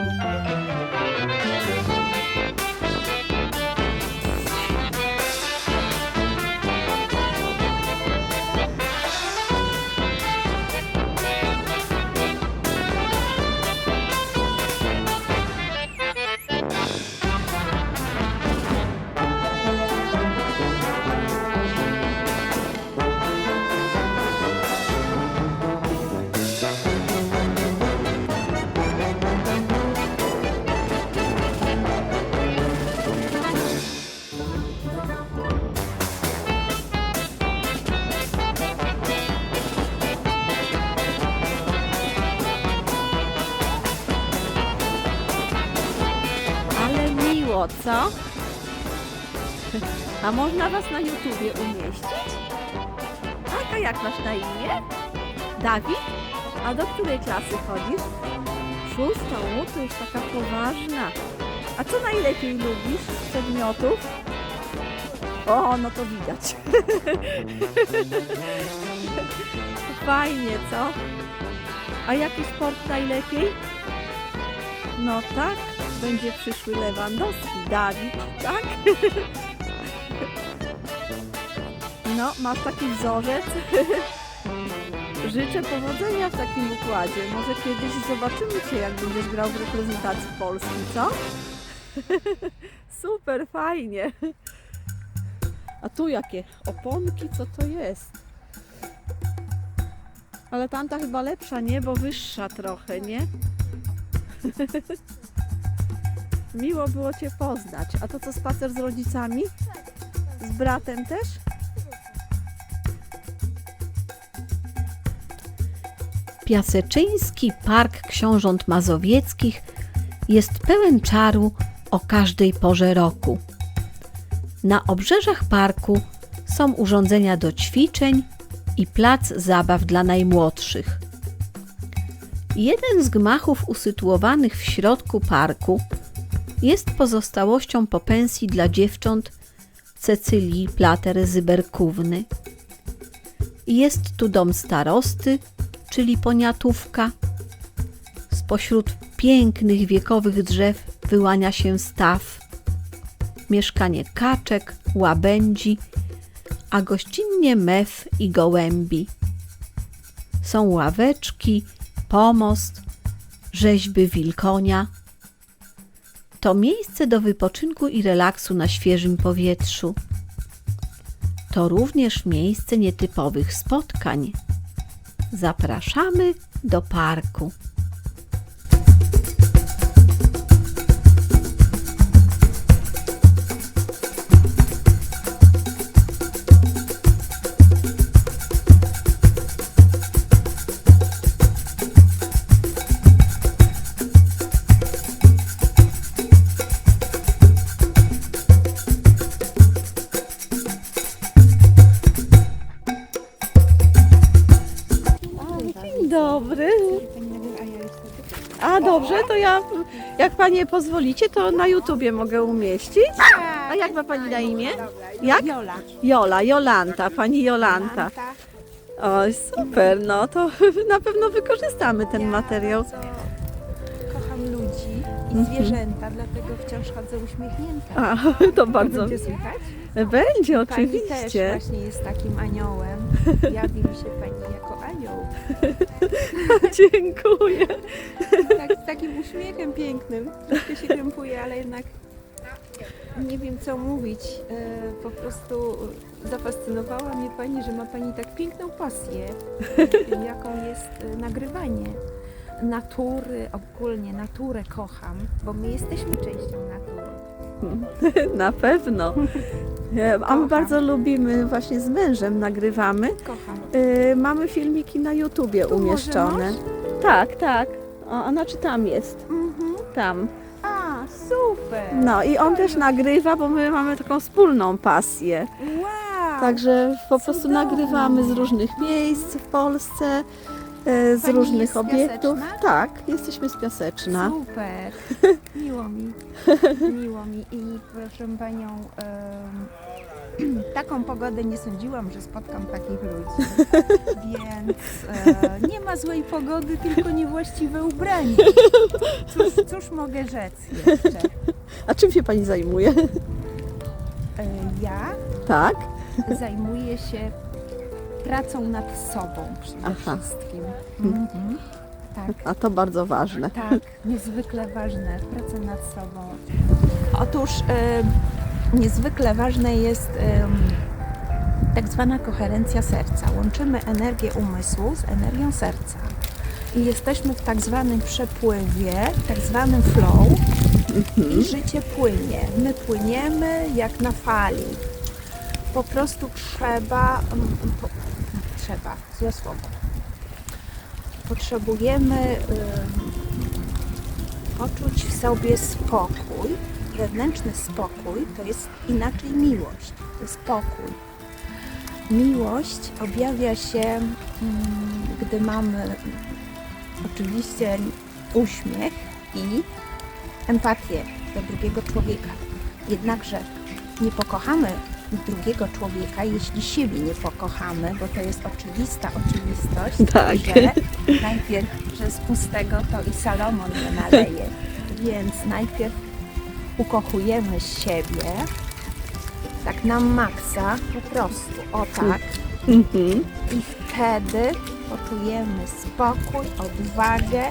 Ale co? A można was na YouTubie umieścić? Tak, a jak masz na imię? Dawid? A do której klasy chodzisz? Szóstą, o, to już taka poważna. A co najlepiej lubisz z przedmiotów? O, no to widać. Fajnie, co? A jaki sport najlepiej? No tak, będzie przyszły Lewandowski, Dawid, tak? No, masz taki wzorzec. Życzę powodzenia w takim układzie. Może kiedyś zobaczymy Cię, jak będziesz grał w reprezentacji Polski, co? Super, fajnie. A tu jakie oponki, co to jest? Ale tamta chyba lepsza, nie? Bo wyższa trochę, nie? Miło było Cię poznać. A to co, spacer z rodzicami? Z bratem też? Piaseczyński Park Książąt Mazowieckich jest pełen czaru o każdej porze roku. Na obrzeżach parku są urządzenia do ćwiczeń i plac zabaw dla najmłodszych. Jeden z gmachów usytuowanych w środku parku jest pozostałością po pensji dla dziewcząt Cecylii Plater-Zyberkówny. Jest tu dom starosty, czyli poniatówka. Spośród pięknych wiekowych drzew wyłania się staw. Mieszkanie kaczek, łabędzi, a gościnnie mew i gołębi. Są ławeczki, pomost, rzeźby wilkonia. To miejsce do wypoczynku i relaksu na świeżym powietrzu. To również miejsce nietypowych spotkań. Zapraszamy do parku. Dobry. A dobrze, to ja, jak Panie pozwolicie, to na YouTubie mogę umieścić. A jak ma Pani na imię? Jak? Jola. Jola, Jolanta, Pani Jolanta. Oj, super, no to na pewno wykorzystamy ten materiał. Kocham ludzi i zwierzęta, dlatego wciąż chodzę uśmiechnięta. A, to bardzo. Będzie słychać? Będzie, Pani też oczywiście. właśnie jest takim aniołem. Jawi mi się Pani jako anioł. Dziękuję. Tak, z takim uśmiechem pięknym. Troszkę się krępuję, ale jednak nie wiem co mówić. E, Po prostu zafascynowała mnie Pani, że ma Pani tak piękną pasję, jaką jest e, nagrywanie. Natury, ogólnie naturę kocham, bo my jesteśmy częścią natury. Na pewno. E, A my bardzo lubimy, właśnie z mężem nagrywamy. Kocham. E, Mamy filmiki na YouTubie Tu może umieszczone. Tak, tak. O, a znaczy tam jest. Mhm. Tam. A, super! No i on też nagrywa, bo my mamy taką wspólną pasję. Wow! Także po prostu Cudownie. nagrywamy z różnych miejsc w Polsce, z Pani różnych jest z obiektów. Piaseczna? Tak, jesteśmy z Piaseczna. Super! Miło mi. Miło mi. I proszę Panią, em, taką pogodę nie sądziłam, że spotkam takich ludzi. Więc e, nie ma złej pogody, tylko niewłaściwe ubranie. Cóż, cóż mogę rzec jeszcze? A czym się pani zajmuje? E, ja Tak? zajmuję się pracą nad sobą przede Aha. wszystkim. Mhm. Mhm. Tak. A to bardzo ważne. Tak, niezwykle ważne, praca nad sobą. Otóż e, niezwykle ważne jest em, tak zwana koherencja serca. Łączymy energię umysłu z energią serca. I jesteśmy w tak zwanym przepływie, tak zwanym flow i życie płynie. My płyniemy jak na fali. Po prostu trzeba, mm, po, trzeba, złe słowo potrzebujemy ym, poczuć w sobie spokój. Wewnętrzny spokój to jest inaczej miłość, to jest spokój. Miłość objawia się, ym, gdy mamy oczywiście uśmiech i empatię do drugiego człowieka. Jednakże nie pokochamy drugiego człowieka, jeśli siebie nie pokochamy, bo to jest oczywista oczywistość, Tak. że najpierw, że z pustego to i Salomon nie naleje. Więc najpierw ukochujemy siebie, tak na maksa, po prostu, o tak. Mhm. I wtedy poczujemy spokój, odwagę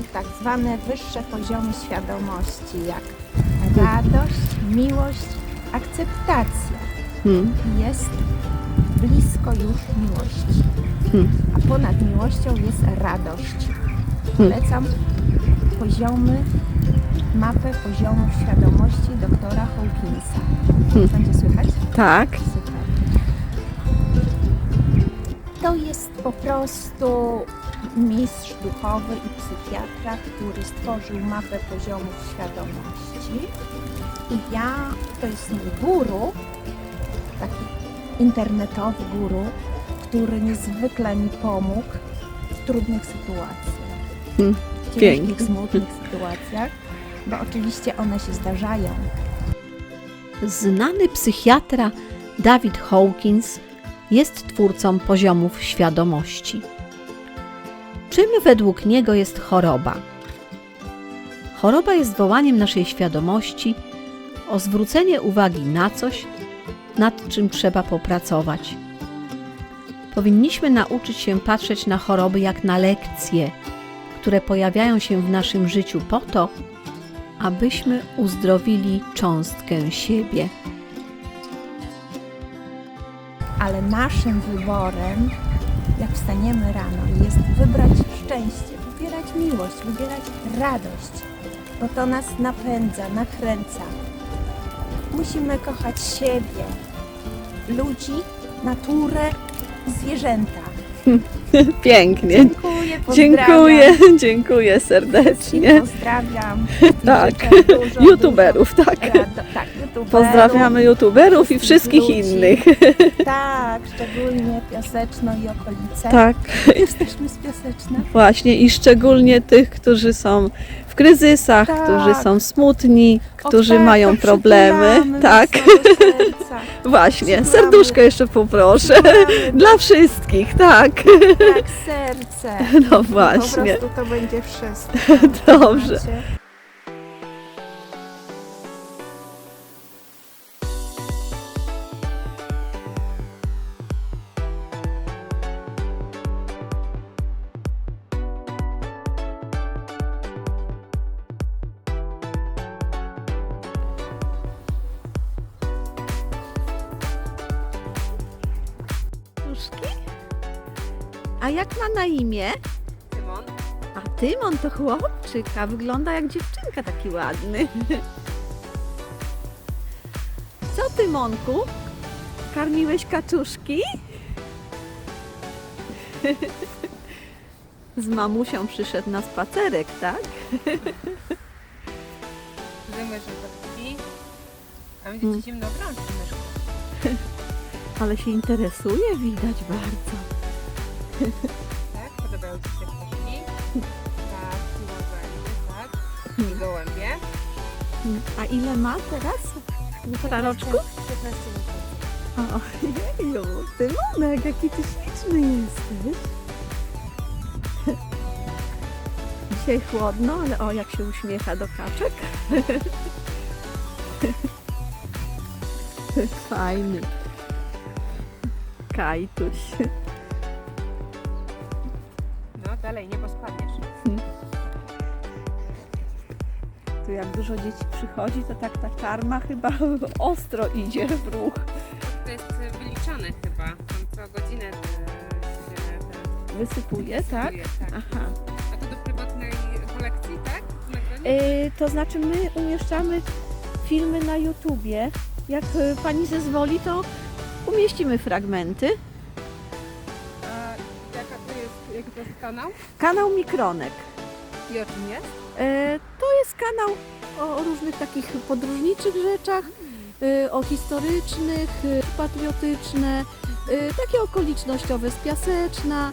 i tak zwane wyższe poziomy świadomości, jak radość, miłość, akceptacja. Hmm. Jest blisko już miłości. Hmm. A ponad miłością jest radość. Polecam poziomy, mapę poziomów świadomości doktora Hawkinsa. Hmm. Będzie słychać? Tak. Super. To jest po prostu mistrz duchowy i psychiatra, który stworzył mapę poziomów świadomości. I ja, to jest mój guru, taki internetowy guru, który niezwykle mi pomógł w trudnych sytuacjach. Hmm, W ciężkich, smutnych sytuacjach, bo oczywiście one się zdarzają. Znany psychiatra David Hawkins jest twórcą poziomów świadomości. Czym według niego jest choroba? Choroba jest wołaniem naszej świadomości o zwrócenie uwagi na coś, nad czym trzeba popracować. Powinniśmy nauczyć się patrzeć na choroby jak na lekcje, które pojawiają się w naszym życiu po to, abyśmy uzdrowili cząstkę siebie. ale naszym wyborem, jak wstaniemy rano, jest wybrać szczęście, wybierać miłość, wybierać radość, bo to nas napędza, nakręca. Musimy kochać siebie, ludzi, naturę, zwierzęta. Pięknie. Dziękuję, pozdrawiam. Dziękuję, dziękuję serdecznie. Wszystkich pozdrawiam. I Tak. życzę dużo, YouTuberów, tak. Dużo rado- tak, YouTuberów. Pozdrawiamy youtuberów i wszystkich ludzi. innych. Tak, szczególnie Piaseczno i okolice. Tak, Jesteśmy z Piaseczna. właśnie i szczególnie tych, którzy są w kryzysach, Tak. którzy są smutni, którzy tak, mają tak, problemy. Tak, właśnie. Przytulamy. Serduszko jeszcze poproszę. Przytulamy, Dla wszystkich, tak. Tak, serce. No Po właśnie. prostu to będzie wszystko. Dobrze. A jak ma na imię? Tymon? A Tymon to chłopczyk, a wygląda jak dziewczynka taki ładny. Co Tymonku? Karmiłeś kaczuszki? Z mamusią przyszedł na spacerek, tak? Zajmujesz się a będzie Mm. ci zimno w. Ale się interesuje, widać bardzo. Tak? Podobają ci się kotki? Tak, i łabędzie, tak? I gołębie. A ile ma teraz? Półtora roczku? 15 miesięcy. Ojeju, Tymonek, jaki ty śliczny jesteś. Dzisiaj chłodno, ale o, jak się uśmiecha do kaczek. Fajny. Kajtuś. Dużo dzieci przychodzi, to tak ta karma chyba ostro idzie w ruch. To jest e, wyliczone chyba. Tam co godzinę e, się Wysypuje, tak? tak. Aha. A to do prywatnej kolekcji, tak? Nagranie? Y, to znaczy my umieszczamy filmy na YouTubie. Jak pani zezwoli, to umieścimy fragmenty. A jaka to jest, jaki to jest kanał? Kanał Mikronek. I o czym jest? To jest kanał o różnych takich podróżniczych rzeczach, y, o historycznych, y, patriotyczne, y, takie okolicznościowe z Piaseczna,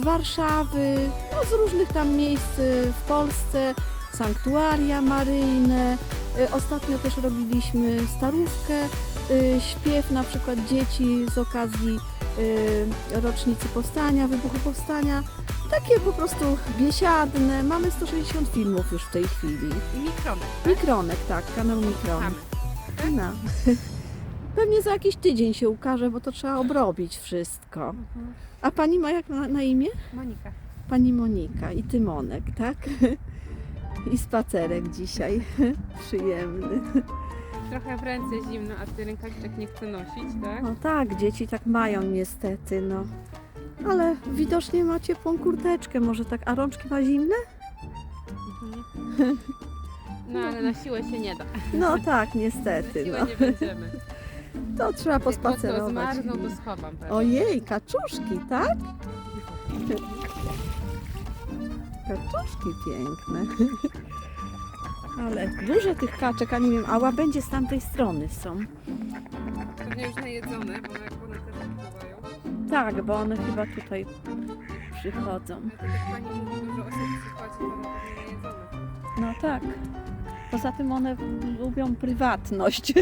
z Warszawy, no, z różnych tam miejsc w Polsce, sanktuaria maryjne. Ostatnio też robiliśmy starówkę, śpiew na przykład dzieci z okazji rocznicy powstania, wybuchu powstania. Takie po prostu biesiadne. Mamy 160 filmów już w tej chwili. I mikronek. Mikronek, tak, kanał Mikronek. Mamy. No. Pewnie za jakiś tydzień się ukaże, bo to trzeba obrobić wszystko. Mhm. A pani ma jak na, na imię? Monika. Pani Monika i Tymonek, tak? I spacerek dzisiaj. Przyjemny. Trochę w ręce zimno, a ty rękawiczek nie chce nosić, tak? No tak, dzieci tak mają niestety, no. Ale widocznie ma ciepłą kurteczkę, może tak, a rączki ma zimne? Mhm. No ale na siłę się nie da. No tak, Na niestety, siłę no. nie będziemy. To trzeba Jak pospacerować. zmarzną, to schowam pewnie. Ojej, kaczuszki, tak? Kaczuszki piękne. Ale dużo tych kaczek, a nie wiem, a łabędzie z tamtej strony są. Pewnie już najedzone, bo jak one też wypływają. Tak, bo one chyba tutaj przychodzą. Tak jak pani mówi, dużo osób przychodzi, to na pewno najedzone. No tak. Poza tym one lubią prywatność.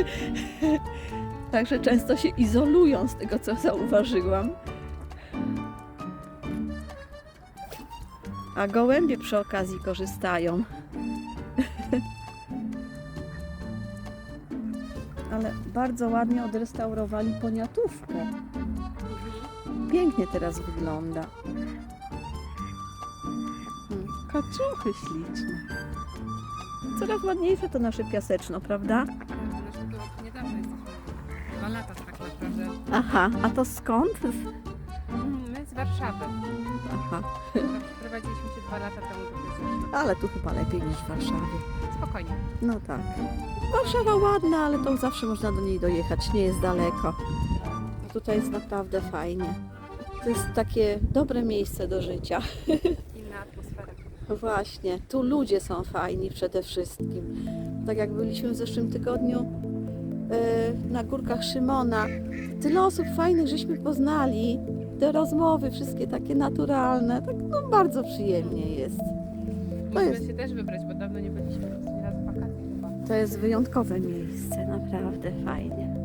Także często się izolują z tego, co zauważyłam. A gołębie przy okazji korzystają. Bardzo ładnie odrestaurowali poniatówkę. Pięknie teraz wygląda. Hmm, Kaczuchy śliczne. Coraz ładniejsze to nasze piaseczno, prawda? Niedawno jesteśmy. Dwa lata tak naprawdę. Aha, a to skąd? My z Warszawy. Aha, Przeprowadziliśmy się dwa lata temu do Piaseczna. ale tu chyba lepiej niż w Warszawie. Spokojnie. No tak. Warszawa ładna, ale to zawsze można do niej dojechać, nie jest daleko. A Tutaj jest naprawdę fajnie. To jest takie dobre miejsce do życia. Inna atmosfera. Właśnie, tu ludzie są fajni przede wszystkim. Tak jak byliśmy w zeszłym tygodniu e, na górkach Szymona, tyle osób fajnych żeśmy poznali. Te rozmowy, wszystkie takie naturalne, tak no bardzo przyjemnie jest. Musimy jest- się też wybrać, bo dawno nie byliśmy To jest wyjątkowe miejsce, naprawdę fajnie.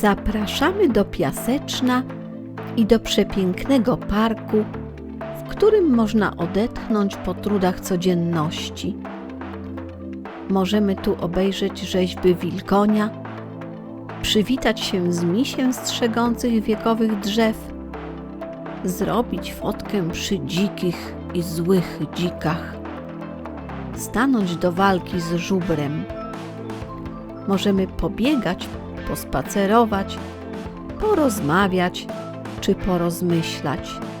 Zapraszamy do Piaseczna i do przepięknego parku, którym można odetchnąć po trudach codzienności. Możemy tu obejrzeć rzeźby wilkonia, przywitać się z misiem strzegących wiekowych drzew, zrobić fotkę przy dzikich i złych dzikach, stanąć do walki z żubrem. Możemy pobiegać pospacerować, porozmawiać czy porozmyślać.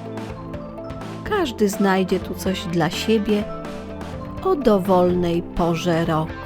Każdy znajdzie tu coś dla siebie o dowolnej porze roku.